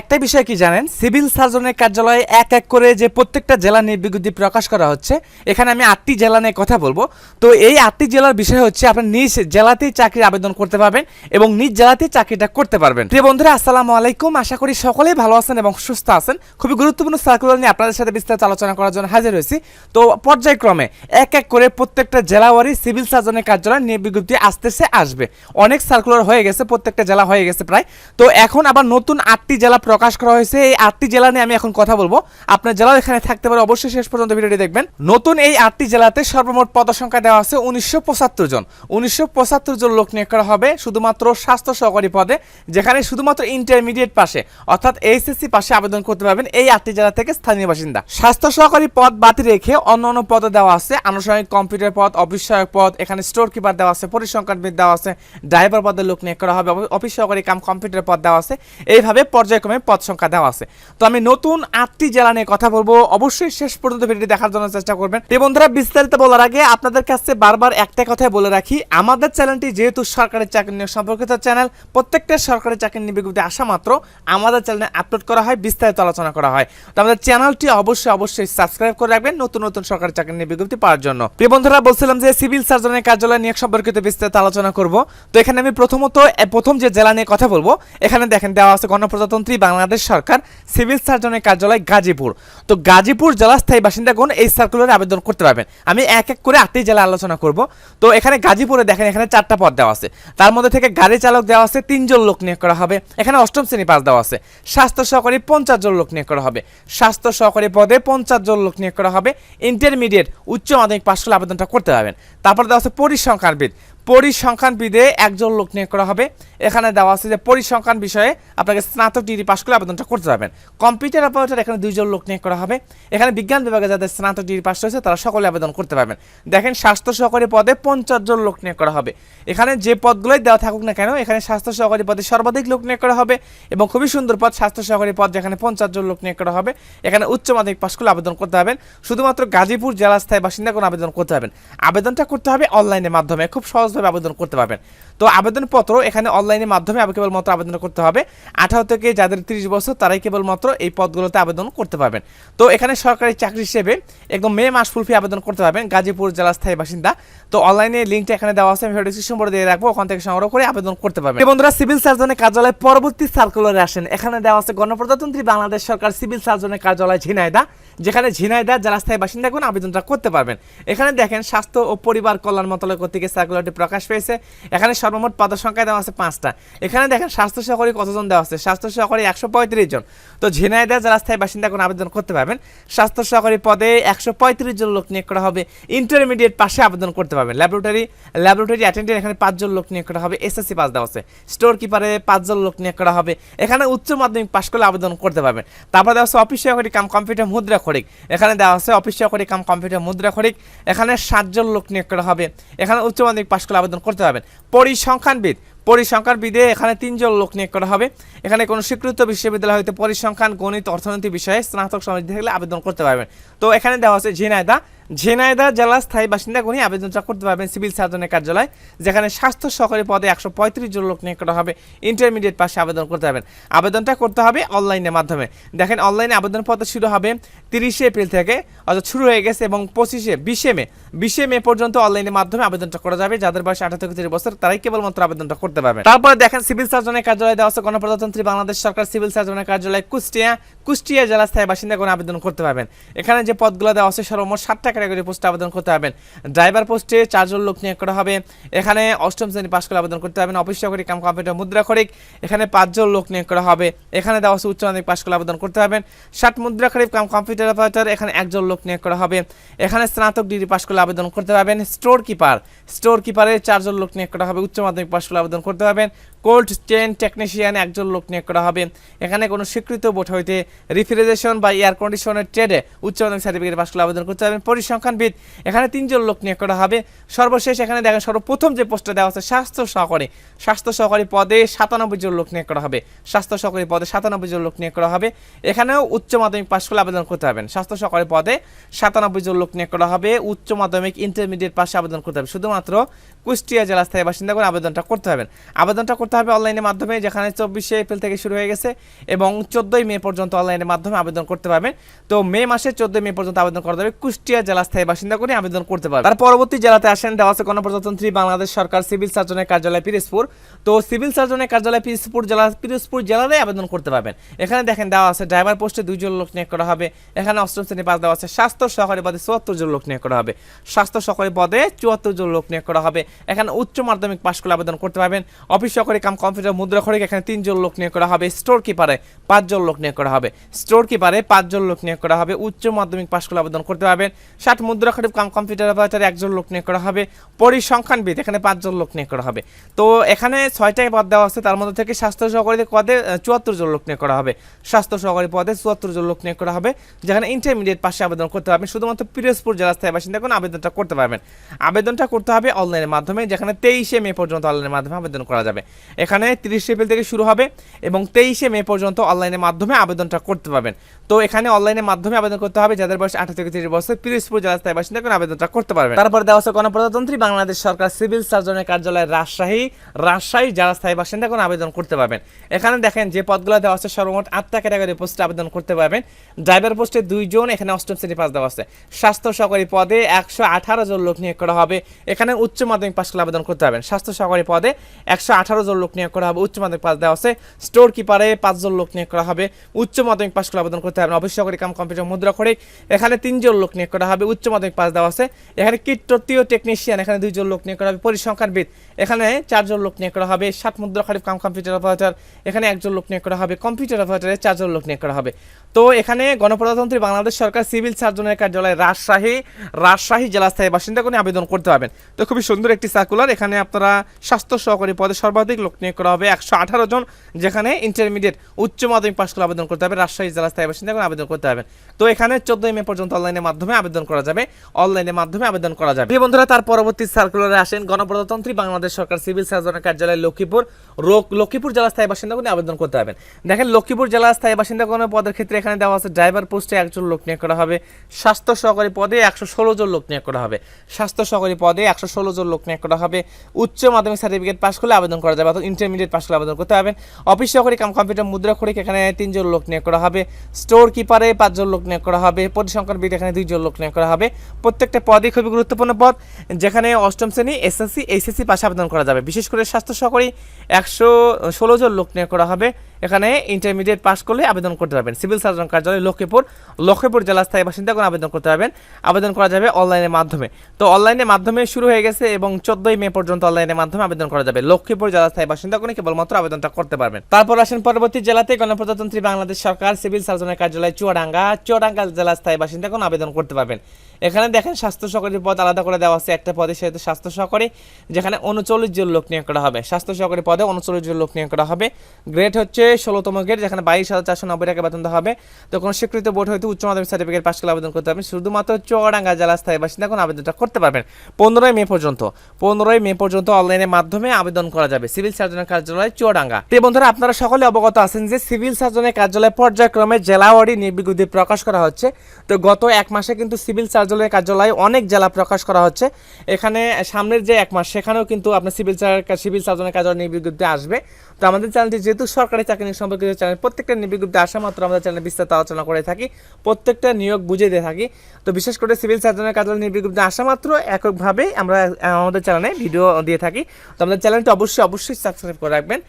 একটা বিষয় কি জানেন? সিভিল সার্জনের কার্যালয়ে এক এক করে যে প্রত্যেকটা জেলা নিয়ে বিজ্ঞপ্তি প্রকাশ করা হচ্ছে, এখানে আমি আটটি জেলা নিয়ে কথা বলব। তো এই আটটি জেলার বিষয় হচ্ছে আপনি নিজ জেলাতেই চাকরির আবেদন করতে পারবেন এবং নিজ জেলাতেই চাকরিটা করতে পারবেন। প্রিয় বন্ধুরা, আসসালামু আলাইকুম। আশা করি সকলেই ভালো আছেন এবং সুস্থ আছেন। খুবই গুরুত্বপূর্ণ সার্কুলার নিয়ে আপনাদের সাথে বিস্তারিত আলোচনা করার জন্য হাজির হয়েছি। তো পর্যায়ক্রমে এক এক করে প্রত্যেকটা জেলাওয়ারি সিভিল সার্জনের কার্যালয় নিয়ে বিজ্ঞপ্তি আসতেছে, আসবে। অনেক সার্কুলার হয়ে গেছে, প্রত্যেকটা জেলা হয়ে গেছে প্রায়। তো এখন আবার নতুন আটটি জেলা প্রকাশ করা হয়েছে, এই আটটি জেলা নিয়ে আমি এখন কথা বলব। আপনার জেলাও এখানে থাকতে পারে, অবশ্যই শেষ পর্যন্ত ভিডিওটি দেখবেন। নতুন এই আটটি জেলাতে সর্বমোট পদসংখ্যা দেওয়া আছে উনিশশো পঁচাত্তর জন। উনিশশো পঁচাত্তর জন লোক নিয়োগ করা হবে শুধুমাত্র স্বাস্থ্য সহকারী পদে, যেখানে শুধুমাত্র ইন্টারমিডিয়েট পাশে, অর্থাৎ এইচএসসি পাশে আবেদন করতে পারবেন এই আটটি জেলা থেকে স্থানীয় বাসিন্দা। স্বাস্থ্য সহকারী পদ বাতিল রেখে অন্য অন্য পদে দেওয়া আছে, আনুষঙ্গিক কম্পিউটার পদ অফিস সহায়ক পদ, এখানে স্টোর কিপার দেওয়া আছে পরিসংখ্যানবিদ দেওয়া আছে ড্রাইভার পদের লোক নিয়োগ করা হবে, অফিস সহকারী কাম কম্পিউটার পদ দেওয়া আছে। এইভাবে পর্যায়ক্রমে পদ সংখ্যা দেওয়া আছে। তো আমি নতুন আটটি জেলা নিয়ে কথা বলব। অবশ্যই শেষ পর্যন্ত ভিডিওটি দেখার জন্য চেষ্টা করবেন। তো বন্ধুরা, বিস্তারিত বলার আগে আপনাদের কাছে বারবার একটা কথাই বলে রাখি। আমাদের চ্যানেলটি যেহেতু সরকারি চাকরি নিয়োগ সম্পর্কিত চ্যানেল, প্রত্যেকটা সরকারি চাকরি নিয়ে বিজ্ঞপ্তি আসা মাত্র। আমাদের চ্যানেলে আপলোড করা হয়, বিস্তারিত আলোচনা করা হয়। তো আমাদের চ্যানেলটি অবশ্যই অবশ্যই সাবস্ক্রাইব করে রাখবেন নতুন নতুন সরকারি চাকরি নিয়ে বিজ্ঞপ্তি পাওয়ার জন্য। প্রিয় বন্ধুরা, বলছিলাম যে সিভিল সার্জনের কার্যালয় নিয়োগ সম্পর্কিত বিস্তারিত আলোচনা করব। তো এখানে আমি প্রথমত প্রথম যে জেলা নিয়ে কথা বলব, এখানে দেখেন দেওয়া আছে গণপ্রজাতন্ত্রী বাংলাদেশ সরকার সিভিল সার্জনের কার্যালয় গাজীপুর। তো গাজীপুর জেলা স্থায়ী বাসিন্দাগণ এই সার্কুলারে আবেদন করতে পারবেন। আমি এক এক করে আটটি জেলা আলোচনা করব। তো এখানে গাজীপুরে দেখেন, এখানে চারটা পদ দেওয়া আছে। তার মধ্যে থেকে গাড়ি চালক দেওয়া আছে, তিনজন লোক নিয়োগ করা হবে। এখানে অষ্টম শ্রেণি পাস দেওয়া আছে। স্বাস্থ্য সহকারী পঞ্চাশ জন লোক নিয়োগ করা হবে। স্বাস্থ্য সহকারী পদে পঞ্চাশ জন লোক নিয়োগ করা হবে। ইন্টারমিডিয়েট উচ্চ মাধ্যমিক পাশ করলে আবেদনটা করতে পারবেন। তারপর দেওয়া আছে পরিসংখ্যানবিদ। পরিসংখ্যানবিদে একজন লোক নিয়োগ করা হবে। এখানে দেওয়া আছে যে পরিসংখ্যান বিষয়ে আপনাকে স্নাতক ডিগ্রি পাশ করে আবেদনটা করতে পারবেন কম্পিউটার অপারেটর এখানে দুইজন লোক নিয়োগ করা হবে। এখানে বিজ্ঞান বিভাগে যাদের স্নাতক ডিগ্রি পাশ হয়েছে, তারা সকলে আবেদন করতে পারবেন। দেখেন, স্বাস্থ্য সহকারী পদে পঞ্চাশ জন লোক নিয়োগ করা হবে। এখানে যে পদগুলোই দেওয়া থাকুক না কেন, এখানে স্বাস্থ্য সহকারী পদে সর্বাধিক লোক নিয়োগ করা হবে এবং খুবই সুন্দর পদ, স্বাস্থ্য সহকারী পদ যেখানে পঞ্চাশ জন লোক নিয়োগ করা হবে। এখানে উচ্চ মাধ্যমিক পাশ করলে আবেদন করতে পারবেন। শুধুমাত্র গাজীপুর জেলা স্থায়ী বাসিন্দা কোনো আবেদন করতে পারবেন। আবেদনটা করতে হবে অনলাইনের মাধ্যমে। খুব সহজভাবে আবেদন করতে পারবেন। তো আবেদনপত্র এখানে অনলাইনের মাধ্যমে কেবলমাত্র আবেদন করতে হবে। আঠারো থেকে যাদের তিরিশ বছর, তারাই কেবলমাত্র এই পদগুলোতে আবেদন করতে পারবেন। তো এখানে সরকারি চাকরি হিসেবে একদম মে মাস ফুলফি আবেদন করতে পারবেন, গাজীপুর জেলা স্থায়ী বাসিন্দা। তো অনলাইনে লিঙ্কটা এখানে দেওয়া আছে, আমি ডিসক্রিপশন বোর্ডে দিয়ে রাখব, ওখান থেকে সংগ্রহ করে আবেদন করতে পারবেন। বন্ধুরা, সিভিল সার্জনের কার্যালয় পরবর্তী সার্কুলারে আসেন। এখানে দেওয়া আছে গণপ্রজাতন্ত্রী বাংলাদেশ সরকার সিভিল সার্জনের কার্যালয় ঝিনাইদা যেখানে ঝিনাইদা জেলা স্থায়ী বাসিন্দা কোন আবেদনটা করতে পারবেন। এখানে দেখেন, স্বাস্থ্য ও পরিবার কল্যাণ মন্ত্রণালয় কর্তৃক সার্কুলারটি প্রকাশ পেয়েছে। এখানে সর্বমোট পদ সংখ্যা দেওয়া আছে পাঁচটা। এখানে দেখেন, স্বাস্থ্য সহকারী কতজন দেওয়া আছে? স্বাস্থ্য সহকারী একশো পঁয়ত্রিশ জন। তো ঝিনাইদা জেলা স্থায়ী বাসিন্দা কোন আবেদন করতে পারবেন। স্বাস্থ্য সহকারী পদে একশো পঁয়ত্রিশ জন লোক নিয়োগ করা হবে। ইন্টারমিডিয়েট পাশে আবেদন করতে পারবেন। ল্যাবরেটরি ল্যাবরেটরি অ্যাটেন্ডেন্ট এখানে পাঁচজন লোক নিয়োগ করা হবে। এসএসসি পাস দেওয়া আছে। স্টোর কিপারে পাঁচজন লোক নিয়োগ করা হবে। এখানে উচ্চ মাধ্যমিক পাশ করলে আবেদন করতে পারবেন। তারপর দেওয়া আছে অফিস সহকারী কাম কম্পিউটার মুদ্রা খরিক এখানে দেওয়া আছে অফিস খরিক কাম কম্পিউটার মুদ্রা খরিক এখানে সাতজন লোক নিয়োগ করা হবে। এখানে উচ্চ মাধ্যমিক পাশ করে আবেদন করতে পারবেন। পরিসংখ্যানবিদ। পরিসংখ্যানবিদে এখানে তিনজন লোক নিয়োগ করা হবে। এখানে কোনো স্বীকৃত বিশ্ববিদ্যালয় হইতে পরিসংখ্যান, গণিত, অর্থনীতি বিষয়ে স্নাতক সমিতি থাকলে আবেদন করতে পারবেন। তো এখানে দেওয়া আছে ঝিনাইদা। ঝিনাইদা জেলা স্থায়ী বাসিন্দা গণি আবেদনটা করতে পারবেন সিভিল সার্জনের কার্যালয়, যেখানে স্বাস্থ্য সহকারী পদে একশো পঁয়ত্রিশ জন লোক নিয়োগ করা হবে। ইন্টারমিডিয়েট পাশে আবেদন করতে পারবেন। আবেদনটা করতে হবে অনলাইনের মাধ্যমে। দেখেন, অনলাইনে আবেদন পত্র শুরু হবে তিরিশে এপ্রিল থেকে, অর্থাৎ শুরু হয়ে গেছে এবং পঁচিশে, বিশে মে বিশে মে পর্যন্ত অনলাইনের মাধ্যমে আবেদনটা করা যাবে। যাদের বয়স আঠারো থেকে তিরিশ বছর, তারাই কেবলমাত্র আবেদনটা করতে পারবেন। তারপরে দেখেন, সিভিল সার্জনের কার্যালয় দেওয়া আছে গণপ্রজাতন্ত্রী বাংলাদেশ সরকার সিভিল সার্জনের কার্যালয় কুষ্টিয়া। কুষ্টিয়া জেলা স্থায়ী বাসিন্দা কোনো আবেদন করতে পারবেন। এখানে যে পদগুলো দেওয়া আছে, সর্বমোট ষাটটা ক্যাটাগরি পোস্টে আবেদন করতে পারবেন। ড্রাইভার পোস্টে চারজন লোক নিয়োগ করা হবে। এখানে অষ্টম শ্রেণি পাশ করে আবেদন করতে পারবেন। অফিস সহকারী কাম কম্পিউটার মুদ্রা খরিক এখানে পাঁচজন লোক নিয়োগ করা হবে। এখানে দেওয়া আছে উচ্চ মাধ্যমিক পাশ করে আবেদন করতে পারবেন। ষাট মুদ্রা খরিক কাম কম্পিউটার অপারেটর, এখানে একজন লোক নিয়োগ করা হবে। এখানে স্নাতক ডিগ্রি পাশ করলে আবেদন করতে পারবেন। স্টোর কিপার স্টোর কিপারে চারজন লোক নিয়োগ করা হবে। উচ্চ মাধ্যমিক পাশ করলে আবেদন করতে পারবেন। কোল্ড চেন টেকনিশিয়ান একজন লোক নিয়োগ করা হবে। এখানে কোনো স্বীকৃত বোর্ড হইতে রেফ্রিজারেশন বা এয়ার কন্ডিশনের ট্রেডে উচ্চ মাধ্যমিক সার্টিফিকেট পাশ করলে আবেদন করতে পারবেন পরিসংখ্যানবিদ, এখানে তিনজন লোক নিয়োগ করা হবে। সর্বশেষ এখানে দেখেন সর্বপ্রথম যে পোস্টটা দেওয়া আছে, স্বাস্থ্য সহকারী। স্বাস্থ্য সহকারী পদে সাতানব্বই জন লোক নিয়োগ করা হবে। স্বাস্থ্য সহকারী পদে সাতানব্বই জন লোক নিয়োগ করা হবে। এখানেও উচ্চ মাধ্যমিক পাশ করলে আবেদন করতে পারবেন স্বাস্থ্য সহকারী পদে সাতানব্বই জন লোক নিয়োগ করা হবে। উচ্চ মাধ্যমিক ইন্টারমিডিয়েট পাশে আবেদন করতে হবে। শুধুমাত্র কুষ্টিয়া জেলা স্থায়ী বাসিন্দা করে আবেদনটা করতে হবেন আবেদনটা করতে করতে হবে অনলাইনের মাধ্যমে, যেখানে চব্বিশে এপ্রিল থেকে শুরু হয়ে গেছে এবং চোদ্দোই মে পর্যন্ত অনলাইনের মাধ্যমে আবেদন করতে পারবেন। তো মে মাসে চোদ্দোই মে পর্যন্ত আবেদন করতে হবে কুষ্টিয়া জেলা স্থায়ী বাসিন্দা করে আবেদন করতে পারবে তার পরবর্তী জেলাতে আসেন দেওয়া আছে গণপ্রজাতন্ত্রী বাংলাদেশ সরকার সিভিল সার্জনের কার্যালয় পিরিজপুর। তো সিভিল সার্জনের কার্যালয় পিরিজপুর জেলা, পিরিজপুর জেলাতে আবেদন করতে পারবেন। এখানে দেখেন দেওয়া আছে ড্রাইভার পোস্টে দুইজন লোক নিয়োগ করা হবে। এখানে অষ্টম শ্রেণি পাস দেওয়া আছে স্বাস্থ্য সহকারী পদে চুয়াত্তর জন লোক নিয়োগ করা হবে। স্বাস্থ্য সহকারী পদে চুয়াত্তর জন লোক নিয়োগ করা হবে। এখানে উচ্চ মাধ্যমিক পাশ করলে আবেদন করতে পারবেন। অফিস সহকারী কাম কম্পিউটার মুদ্রা খড়িক এখানে তিনজন লোক নিয়োগ করা হবে, স্টোর কিপারে পাঁচজন লোক নিয়োগ করা হবে। স্টোর কিপারে পাঁচজন লোক নিয়োগ করা হবে, উচ্চ মাধ্যমিক পাশ করে আবেদন করতে পারবেন। ষাট মুদ্রা খড়িক কাম কম্পিউটার অপারেটারে একজন লোক নিয়োগ করা হবে, পরিসংখ্যানবিদ এখানে পাঁচজন লোক নিয়োগ করা হবে। তো এখানে ছয়টাই পদ দেওয়া আছে, তার মধ্যে থেকে স্বাস্থ্য সহকারী পদে চুয়াত্তর জন লোক নিয়োগ করা হবে। স্বাস্থ্য সহকারী পদে চুয়াত্তর জন লোক নিয়োগ করা হবে, যেখানে ইন্টারমিডিয়েট পাশে আবেদন করতে পারবেন। শুধুমাত্র পিরোজপুর জেলা স্থায়ী বাসিন্দা কোনো আবেদনটা করতে পারবেন। আবেদনটা করতে হবে অনলাইনের মাধ্যমে, যেখানে তেইশে মে পর্যন্ত অনলাইনের মাধ্যমে আবেদন করা যাবে। এখানে তিরিশে এপ্রিল থেকে শুরু হবে এবং তেইশে মে পর্যন্ত অনলাইনের মাধ্যমে আবেদনটা করতে পারবেন। তো এখানে অনলাইনের মাধ্যমে আবেদন করতে হবে। যাদের বয়স আঠারো থেকে তিরিশ বছর, পিরোজপুর জেলা স্থায়ী বাসিন্দা কোনো আবেদনটা করতে পারবেন। তারপর দেওয়া আছে গণপ্রজাতন্ত্রী, বাংলাদেশ সরকার সিভিল সার্জনের কার্যালয় রাজশাহী রাজশাহী জেলা স্থায়ী বাসিন্দা কোনো আবেদন করতে পারবেন। এখানে দেখেন যে পদগুলো দেওয়া আছে, সর্বমোট আটটা ক্যাটাগরি পোস্টে আবেদন করতে পারবেন। ড্রাইভার পোস্টে দুইজন, এখানে অষ্টম শ্রেণি পাস দেওয়া আছে। স্বাস্থ্য সহকারী পদে একশো আঠারো জন লোক নিয়োগ করা হবে। এখানে উচ্চ মাধ্যমিক পাস করলে আবেদন করতে পারবেন। স্বাস্থ্য সহকারী পদে একশো আঠারো জন লোক নিয়োগ করা হবে। উচ্চ মাধ্যমিক পাস দেওয়া আছে। স্টোর কিপারে পাঁচজন লোক নিয়োগ করা হবে। উচ্চ মাধ্যমিক পাস করলে আবেদন করতে পারবেন অফিস সহকারী কাম কম্পিউটার মুদ্রা খড়িক এখানে তিনজন লোক নিয়োগ করা হবে, উচ্চ মাধ্যমিক পাস দেওয়া আছে। এখানে কিট তৃতীয় টেকনিশিয়ান এখানে দুইজন লোক নিয়োগ করা হবে, পরিসংখ্যানবিদ। এখানে চারজন লোক নিয়োগ করা হবে ষাট মুদ্রা খরিফ কাম কম্পিউটার অপারেটর। এখানে একজন লোক নিয়োগ করা হবে, কম্পিউটার অপারেটরে চারজন লোক নিয়োগ করা হবে। তো এখানে গণপ্রজাতন্ত্রী বাংলাদেশ সরকার সিভিল সার্জনের কার্যালয় রাজশাহী রাজশাহী জেলা স্থায়ী বাসিন্দা কোনো আবেদন করতে পারবেন। তো খুবই সুন্দর একটি সার্কুলার এখানে আপনারা স্বাস্থ্য সহকারী পদে সর্বাধিক লোক নিয়োগ করা হবে, একশো আঠারো জন, যেখানে ইন্টারমিডিয়েট উচ্চ মাধ্যমিক পাশ করে আবেদন করতে হবে, রাজশাহী জেলা স্থায়ী বাসিন্দা কোনো আবেদন করতে পারবেন তো এখানে চোদ্দই মে পর্যন্ত অনলাইনের মাধ্যমে আবেদন করা যাবে। অনলাইনের মাধ্যমে আবেদন করা যাবে। বন্ধুরা, তার পরবর্তী সার্কুলারে আসেন গণপ্রজাতন্ত্রী বাংলাদেশ সরকার সিভিল সার্জনের কার্যালয় লক্ষ্মীপুর। রোগ লক্ষ্মীপুর জেলা স্থায়ী বাসিন্দা কোনো আবেদন করতে পারবেন দেখেন, লক্ষ্মীপুর জেলা স্থায়ী বাসিন্দা কোনো পদের ক্ষেত্রে এখানে দেওয়া আছে ড্রাইভার পোস্টে একজন লোক নিয়োগ করা হবে। স্বাস্থ্য সহকারী পদে একশো ষোলো জন লোক নিয়োগ করা হবে। স্বাস্থ্য সহকারী পদে একশো ষোলো জন লোক নিয়োগ করা হবে। উচ্চ মাধ্যমিক সার্টিফিকেট পাস করলে আবেদন করা যাবে, অর্থাৎ ইন্টারমিডিয়েট পাস করলে আবেদন করতে পারবেন অফিস সহকারী কাম কম্পিউটার মুদ্রা খড়িক এখানে তিনজন লোক নিয়োগ করা হবে। স্টোর কিপারে পাঁচজন লোক নিয়োগ করা হবে। পরিসংখ্যানবিদ এখানে দুইজন লোক নিয়োগ করা হবে। প্রত্যেকটা পদই খুবই গুরুত্বপূর্ণ পদ, যেখানে অষ্টম শ্রেণি, এসএসসি, এইচএসসি পাশে আবেদন করা যাবে। বিশেষ করে স্বাস্থ্য সহকারী একশো ষোলো জন লোক নিয়োগ করা হবে। এখানে ইন্টারমিডিয়েট পাস করলে আবেদন করতে পারবেন। সিভিল সার্জন কার্যালয় লক্ষ্মীপুর লক্ষ্মীপুর জেলা স্থায়ী বাসিন্দা কোনো আবেদন করতে পারবেন। আবেদন করা যাবে অনলাইনের মাধ্যমে। তো অনলাইনের মাধ্যমে শুরু হয়ে গেছে এবং চোদ্দই মে পর্যন্ত অনলাইনের মাধ্যমে আবেদন করা যাবে। লক্ষ্মীপুর জেলা স্থায়ী বাসিন্দা কোনো কেবলমাত্র আবেদনটা করতে পারবেন। তারপর আসেন পরবর্তী জেলাতে গণপ্রজাতন্ত্রী বাংলাদেশ সরকার সিভিল সার্জনের কার্যালয়, চুয়াডাঙ্গা। চুয়াডাঙ্গা জেলা স্থায়ী বাসিন্দা কোনো আবেদন করতে পারবেন। এখানে দেখেন স্বাস্থ্য সহকারী পদ আলাদা করে দেওয়া আছে। একটা পদে সেহেতু স্বাস্থ্য সহকারী, যেখানে উনচল্লিশ জন লোক নিয়োগ করা হবে। স্বাস্থ্য সহকারী পদে উনচল্লিশ জন লোক নিয়োগ করা হবে। গ্রেড হচ্ছে ষোলোতম গ্রেড যেখানে বাইশ হাজার চারশো নব্বই টাকা বেতন দেওয়া হবে। তো কোনো স্বীকৃত বোর্ড হয়তো উচ্চ মাধ্যমিক সার্টিফিকেট পাশ করলে আবেদন করতে পারবেন। শুধুমাত্র চুয়াডাঙ্গা জেলা স্থায়ী বাসিন্দা কোনো আবেদনটা করতে পারবেন। পনেরোই মে পর্যন্ত, পনেরোই মে পর্যন্ত অনলাইনের মাধ্যমে আবেদন করা যাবে সিভিল সার্জনের কার্যালয় চুয়াডাঙ্গা। তো বন্ধুরা, আপনারা সকলে অবগত আছেন যে সিভিল সার্জনের কার্যালয় পর্যায়ক্রমে জেলাওয়ারি নির্বিজ্ঞপ্তি প্রকাশ করা হচ্ছে। তো গত এক মাসে কিন্তু সিভিল সার্জনের কার্যালয়ে অনেক জেলা প্রকাশ করা হচ্ছে। এখানে সামনের যে এক মাস, সেখানেও কিন্তু আপনার সিভিল সার্জনের কার্যালয় নির্বিজ্ঞপ্তি আসবে। তো আমাদের চ্যানেলটি যেহেতু সরকারি চাকরি নিয়োগ সম্পর্কিত চ্যানেল প্রত্যেকটা বিজ্ঞপ্তি আসা মাত্র আমাদের চ্যানেলে বিস্তারিত আলোচনা করে থাকি, প্রত্যেকটা নিয়োগ বুঝে দিয়ে থাকি। তো বিশেষ করে সিভিল সার্জনের কার্যালয় নির্বিজ্ঞপ্তি আসা মাত্র এককভাবে আমরা আমাদের চ্যানেলে ভিডিও দিয়ে থাকি। তো আমাদের চ্যানেলটি অবশ্যই অবশ্যই সাবস্ক্রাইব করে রাখবেন।